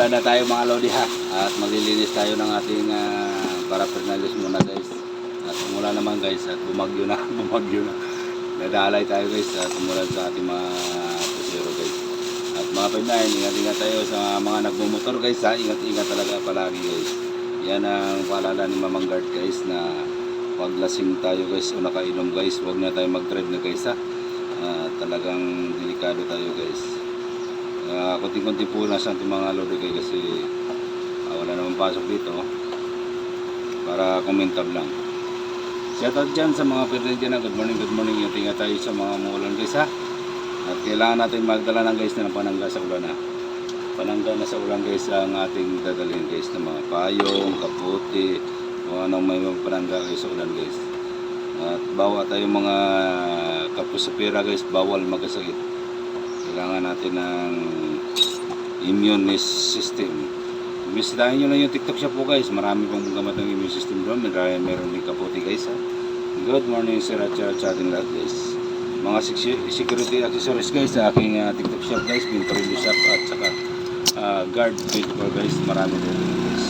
Magsimula na tayo mga lodi ha. At maglilinis tayo ng ating uh, paraphernalis muna guys. At umula naman guys at bumagyo na, bumagyo na. Nadalay tayo guys at umulan sa ating mga pusero guys. At mga Pinayin, ingat-ingat tayo sa mga nagmumotor guys ha. Ingat-ingat talaga palagi guys. Yan ang paalala ni Mamang Guard guys na pag lasing tayo guys o nakainom guys, huwag na tayo mag-drive na guys ha. Ah, talagang delikado tayo guys. Uh, kunti-kunti po na sa ating mga lodi kayo kasi ah, wala naman pasok dito para komentar lang. Shout out dyan sa mga pwede dyan na good morning, good morning. Ingat tayo sa mga muulan guys ha. At kailangan natin magdala ng guys na ng panangga sa ulan ha. Panangga na sa ulan guys ang ating dadalhin guys ng mga payong, kaputi, o anong may panangga guys sa ulan guys. At bawat tayong mga kapusapira guys, bawal magkasakit kailangan natin ng immune system. Bisitahin nyo lang yung TikTok shop po guys. Marami pong gamot ng immune system doon. Meron, meron din kaputi guys ha. Good morning sir at sa ating lahat guys. Mga sec- security accessories guys sa aking uh, TikTok shop guys. Pintorino shop at saka uh, guard vehicle guys. Marami din guys.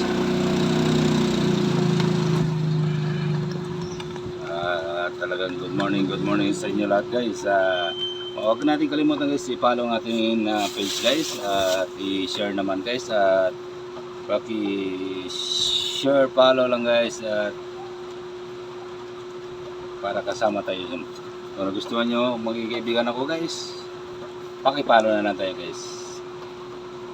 Ah, talagang good morning, good morning sa inyo lahat guys. Ah, huwag natin kalimutan guys, i-follow ang ating ah, page guys at i-share naman guys at paki-share, follow lang guys at para kasama tayo dun. Kung nagustuhan nyo, magiging kaibigan ako guys, paki-follow na lang tayo guys.